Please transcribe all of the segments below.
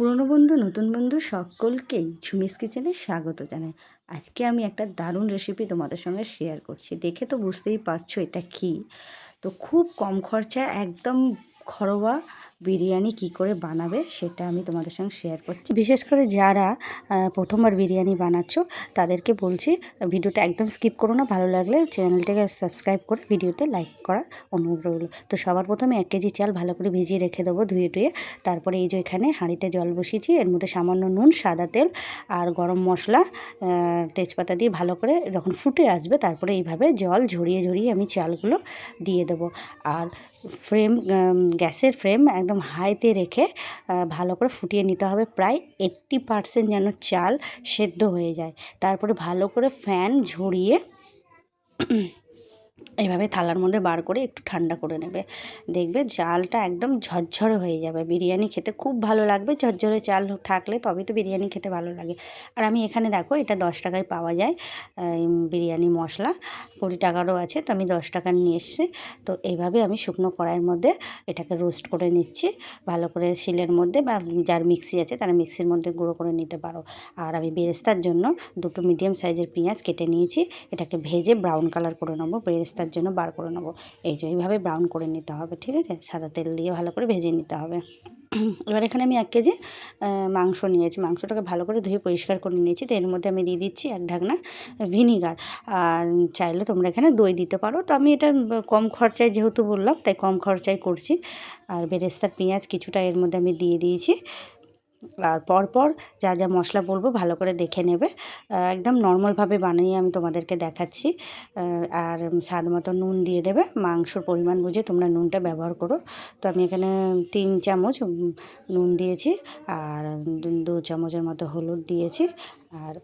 পুরনো বন্ধু, নতুন বন্ধু সকলকেই ঝুমিস কিচেনে স্বাগত জানাই। আজকে আমি একটা দারুণ রেসিপি তোমাদের সঙ্গে শেয়ার করছি। দেখে তো বুঝতেই পারছ এটা কি। তো খুব কম খরচায় একদম ঘরোয়া বিরিয়ানি কি করে বানাবে সেটা আমি তোমাদের সঙ্গে শেয়ার করছি। বিশেষ করে যারা প্রথমবার বিরিয়ানি বানাচ্ছ, তাদেরকে বলছি, ভিডিওটা একদম স্কিপ করো না, ভালো লাগলে চ্যানেলটাকে সাবস্ক্রাইব করে ভিডিওতে লাইক করার অনুরোধ রইল। তো সবার প্রথমে এক কেজি চাল ভালো করে ভিজিয়ে রেখে দেবো ধুয়ে টুয়ে। তারপরে এই যে এখানে হাঁড়িতে জল বসিয়েছি, এর মধ্যে সামান্য নুন, সাদা তেল আর গরম মশলা তেজপাতা দিয়ে ভালো করে যখন ফুটে আসবে, তারপরে এইভাবে জল ঝরিয়ে ঝরিয়ে আমি চালগুলো দিয়ে দেবো। আর ফ্রেম গ্যাসের ফ্রেম একদম হাইতে রেখে ভালো করে ফুটিয়ে নিতে হবে। প্রায় এইট্টি পারসেন্ট যেন চাল সেদ্ধ হয়ে যায়। তারপরে ভালো করে ফ্যান ঝরিয়ে এইভাবে থালার মধ্যে বার করে একটু ঠান্ডা করে নেবে। দেখবে চালটা একদম ঝরঝরে হয়ে যাবে। বিরিয়ানি খেতে খুব ভালো লাগবে। ঝরঝরে চাল থাকলে তবে তো বিরিয়ানি খেতে ভালো লাগে। আর আমি এখানে দেখো, এটা দশ টাকায় পাওয়া যায় বিরিয়ানি মশলা। কুড়ি টাকারও আছে, তো আমি দশ টাকার নিয়ে এসেছি। তো এইভাবে আমি শুকনো কড়াইয়ের মধ্যে এটাকে রোস্ট করে নিচ্ছি। ভালো করে শিলের মধ্যে বা যার মিক্সি আছে, তারা মিক্সির মধ্যে গুঁড়ো করে নিতে পারো। আর আমি বেরেস্তার জন্য দুটো মিডিয়াম সাইজের পেঁয়াজ কেটে নিয়েছি। এটাকে ভেজে ব্রাউন কালার করে নেব। বেরেস্তার জন্য বার করে নেব। এই যে এইভাবে ব্রাউন করে নিতে হবে, ঠিক আছে? সাদা তেল দিয়ে ভালো করে ভেজে নিতে হবে। এবার এখানে আমি এক কেজি মাংস নিয়েছি। মাংসটাকে ভালো করে ধুয়ে পরিষ্কার করে নিয়েছি। তো এর মধ্যে আমি দিয়ে দিচ্ছি এক ঢাকনা ভিনিগার আর চাইলে তোমরা এখানে দই দিতে পারো। তো আমি এটা কম খরচায় যেহেতু বললাম, তাই কম খরচায় করছি। আর বেরেস্তার পেঁয়াজ কিছুটা এর মধ্যে আমি দিয়ে দিয়েছি। আর পরপর যা যা মশলা বলব ভালো করে দেখে নেবে। একদম নর্মালভাবে বানিয়ে আমি তোমাদেরকে দেখাচ্ছি। আর স্বাদ মতো নুন দিয়ে দেবে। মাংসর পরিমাণ বুঝে তোমরা নুনটা ব্যবহার করো। তো আমি এখানে তিন চামচ নুন দিয়েছি আর দু- চামচের মতো হলুদ দিয়েছি। আর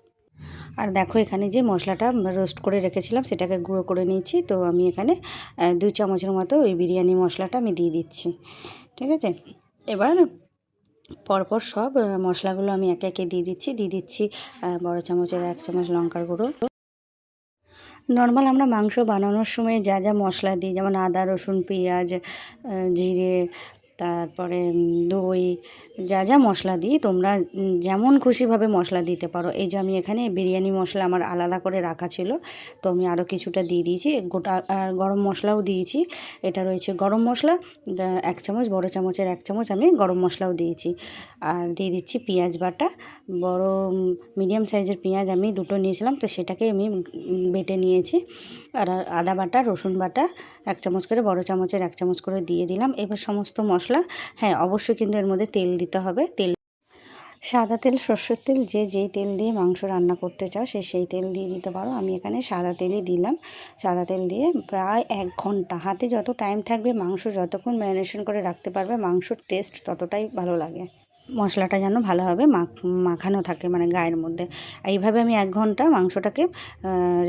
আর দেখো এখানে যে মশলাটা রোস্ট করে রেখেছিলাম সেটাকে গুঁড়ো করে নিয়েছি। তো আমি এখানে দু চামচের মতো ওই বিরিয়ানি মশলাটা আমি দিয়ে দিচ্ছি। ঠিক আছে? এবার পরপর সব মশলাগুলো আমি একে একে দিয়ে দিচ্ছি দিয়ে দিচ্ছি বড় চামচের এক চামচ লঙ্কার গুঁড়ো। নর্মাল আমরা মাংস বানানোর সময় যা যা মশলা দিই, যেমন আদা, রসুন, পেঁয়াজ জিরে তারপরে দই, যা যা মশলা দিই, তোমরা যেমন খুশিভাবে মশলা দিতে পারো। এই যে আমি এখানে বিরিয়ানি মশলা আমার আলাদা করে রাখা ছিল, তো আমি আরও কিছুটা দিয়ে দিয়েছি। গোটা গরম মশলাও দিয়েছি। এটা রয়েছে গরম মশলা এক চামচ, বড় চামচের এক চামচ আমি গরম মশলাও দিয়েছি। আর দিয়ে দিচ্ছি পেঁয়াজ বাটা। বড় মিডিয়াম সাইজের পেঁয়াজ আমি দুটো নিয়েছিলাম, তো সেটাকে আমি বেটে নিয়েছি। আর আদা বাটা, রসুন বাটা, এক চামচ করে, বড় চামচের এক চামচ করে দিয়ে দিলাম। এবার সমস্ত মশলা হ্যাঁ অবশ্যই কিন্তু এর মধ্যে তেল দিতে হবে। তেল সাদা তেল, সর্ষের তেল, যে যেই তেল দিয়ে মাংস রান্না করতে চাও সে সেই তেল দিয়ে দিতে পারো। আমি এখানে সাদা তেলই দিলাম। সাদা তেল দিয়ে প্রায় এক ঘণ্টা হাতে যত টাইম থাকবে মাংস যতক্ষণ ম্যারিনেশন করে রাখতে পারবে, মাংসর টেস্ট ততটাই ভালো লাগে। মশলাটা যেন ভালোভাবে মাখ, মাখানো থাকে মানে গায়ের মধ্যে। এইভাবে আমি এক ঘণ্টা মাংসটাকে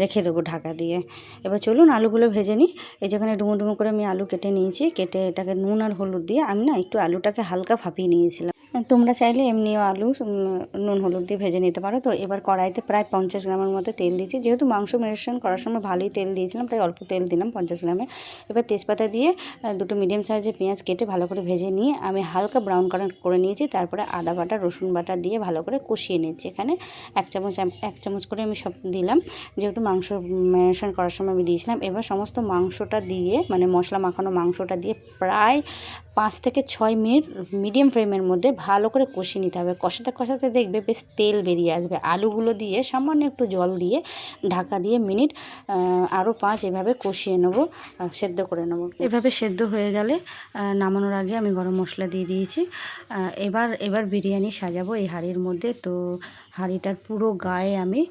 রেখে দেবো ঢাকা দিয়ে। এবার চলুন আলুগুলো ভেজে নিই। এই যেখানে ডুমো ডুমো করে আমি আলু কেটে নিয়েছি। কেটে এটাকে নুন আর হলুদ দিয়ে আমি না একটু আলুটাকে হালকা ভাপিয়ে নিয়েছিলাম। তোমরা চাইলে এমনিও আলু নুন, হলুদ দিয়ে ভেজে নিতে পারো। তো এবার কড়াইতে প্রায় পঞ্চাশ গ্রামের মতো তেল দিয়েছি। যেহেতু মাংস মেরিনেশন করার সময় ভালোই তেল দিয়েছিলাম, তাই অল্প তেল দিলাম পঞ্চাশ গ্রামের এবার তেজপাতা দিয়ে দুটো মিডিয়াম সাইজের পেঁয়াজ কেটে ভালো করে ভেজে নিয়ে আমি হালকা ব্রাউন কালার করে নিয়েছি। তারপরে আদা বাটা, রসুন বাটা দিয়ে ভালো করে কষিয়ে নিচ্ছি এখানে এক চামচ এক চামচ করে আমি সব দিলাম। যেহেতু মাংস ম্যারিনেশন করার সময় আমি দিয়েছিলাম, এবার সমস্ত মাংসটা দিয়ে মানে মশলা মাখানো মাংসটা দিয়ে প্রায় পাঁচ থেকে ছয় মিনিট মিডিয়াম ফ্লেমের মধ্যে ভালো করে কষিয়ে নিতে হবে। কষাতে কষাতে দেখবে বেশ তেল বেরিয়ে আসবে। আলুগুলো দিয়ে সামান্য একটু জল দিয়ে ঢাকা দিয়ে মিনিট আরও পাঁচ এভাবে কষিয়ে নেব সেদ্ধ করে নেব। এভাবে সেদ্ধ হয়ে গেলে নামানোর আগে আমি গরম মশলা দিয়ে দিয়েছি। এবার এবার বিরিয়ানি সাজাবো এই হাঁড়ির মধ্যে। তো হাঁড়িটার পুরো গায়ে আমি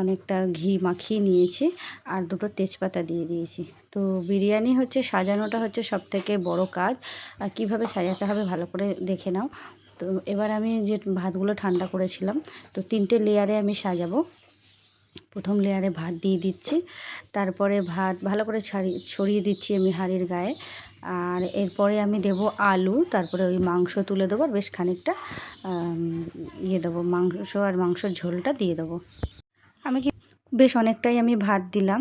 অনেকটা ঘি মাখিয়ে নিয়েছি আর দুটো তেজপাতা দিয়ে দিয়েছি। তো বিরিয়ানি হচ্ছে, সাজানোটা হচ্ছে সব থেকে বড় কাজ। আর কীভাবে সাজাতে হবে ভালো করে দেখে নাও। তো এবার আমি যে ভাতগুলো ঠান্ডা করেছিলাম, তো তিনটে লেয়ারে আমি সাজাবো। প্রথম লেয়ারে ভাত দিয়ে দিচ্ছি। তারপরে ভাত ভালো করে ছাড়িয়ে ছড়িয়ে দিচ্ছি আমি হাঁড়ির গায়ে। আর এরপরে আমি দেব আলু, তারপরে ওই মাংস তুলে দেবো, আর বেশ খানিকটা ইয়ে দেবো, মাংস আর মাংসর ঝোলটা দিয়ে দেবো। আমি কি, বেশ অনেকটাই আমি ভাত দিলাম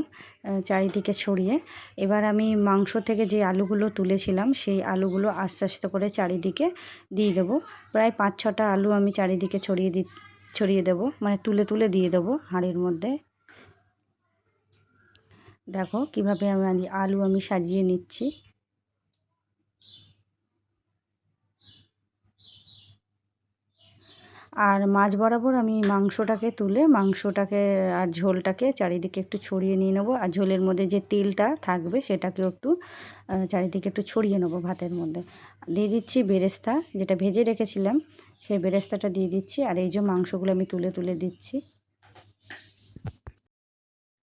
চারিদিকে ছড়িয়ে। এবার আমি মাংস থেকে যে আলুগুলো তুলেছিলাম, সেই আলুগুলো আস্তে আস্তে করে চারিদিকে দিয়ে দেবো। প্রায় পাঁচ ছটা আলু আমি চারিদিকে ছড়িয়ে দি ছড়িয়ে দেবো মানে তুলে তুলে দিয়ে দেবো হাঁড়ির মধ্যে। দেখো কীভাবে আমি আলু আমি সাজিয়ে নিচ্ছি। আর মাছ বরাবর আমি মাংসটাকে তুলে, মাংসটাকে আর ঝোলটাকে চারিদিকে একটু ছড়িয়ে নিয়ে নেব। আর ঝোলের মধ্যে যে তেলটা থাকবে সেটাকেও একটু চারিদিকে একটু ছড়িয়ে নেব ভাতের মধ্যে। দিয়ে দিচ্ছি বেরেস্তা, যেটা ভেজে রেখেছিলাম। সেই বেরেস্তাটা দিয়ে দিচ্ছি আর এই যে মাংসগুলো আমি তুলে তুলে দিচ্ছি।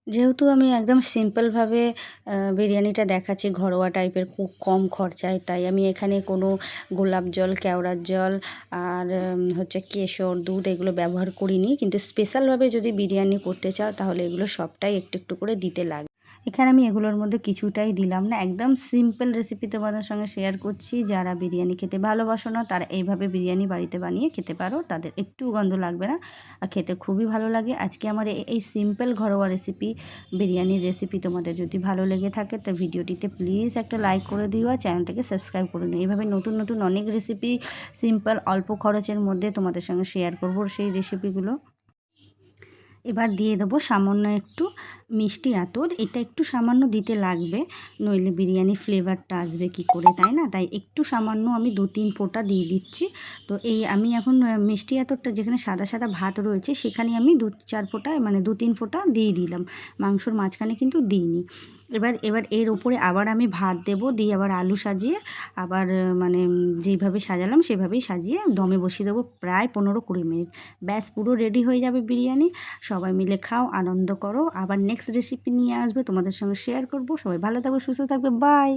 যেহেতু আমি একদম সিম্পলভাবে বিরিয়ানিটা দেখাচ্ছি ঘরোয়া টাইপের খুব কম খরচায়, তাই আমি এখানে কোনো গোলাপ জল, কেওড়ার জল আর হচ্ছে কেশর, দুধ এগুলো ব্যবহার করিনি। কিন্তু স্পেশালভাবে যদি বিরিয়ানি করতে চাও তাহলে এগুলো সবটাই একটু একটু করে দিতে লাগে। এখানে আমি এগুলোর মধ্যে কিছুটাই দিলাম না। একদম সিম্পল রেসিপি তোমাদের সঙ্গে শেয়ার করছি। যারা বিরিয়ানি খেতে ভালোবাসো না, তারা এইভাবে বিরিয়ানি বাড়িতে বানিয়ে খেতে পারো। তাদের একটু গন্ধ লাগবে না আর খেতে খুবই ভালো লাগে। আজকে আমার এই সিম্পল ঘরোয়া রেসিপি বিরিয়ানির রেসিপি তোমাদের যদি ভালো লেগে থাকে, তো ভিডিওটিতে প্লিজ একটা লাইক করে দিও আর চ্যানেলটাকে সাবস্ক্রাইব করে নিও। এইভাবে নতুন নতুন অনেক রেসিপি সিম্পল অল্প খরচের মধ্যে তোমাদের সঙ্গে শেয়ার করব সেই রেসিপিগুলো এবার দিয়ে দেবো সামান্য একটু মিষ্টি আতর। এটা একটু সামান্য দিতে লাগবে, নইলে বিরিয়ানি ফ্লেভারটা আসবে কি করে, তাই না? তাই একটু সামান্য আমি দু তিন ফোঁটা দিয়ে দিচ্ছি। তো এই আমি এখন মিষ্টি আতরটা যেখানে সাদা সাদা ভাত রয়েছে সেখানে আমি দু চার ফোঁটা মানে দু তিন ফোঁটা দিয়ে দিলাম। মাংসর মাঝখানে কিন্তু দিইনি। এবার এবার এর উপরে আবার আমি ভাত দেব, দিয়ে আবার আলু সাজিয়ে আবার মানে যেভাবে সাজালাম সেভাবেই সাজিয়ে দমে বসিয়ে দেবো প্রায় পনেরো কুড়ি মিনিট। ব্যাস, পুরো রেডি হয়ে যাবে বিরিয়ানি। সবাই মিলে খাও, আনন্দ করো। আবার নেক্সট রেসিপি নিয়ে আসবে, তোমাদের সঙ্গে শেয়ার করব। সবাই ভালো থাকবে সুস্থ থাকবে বাই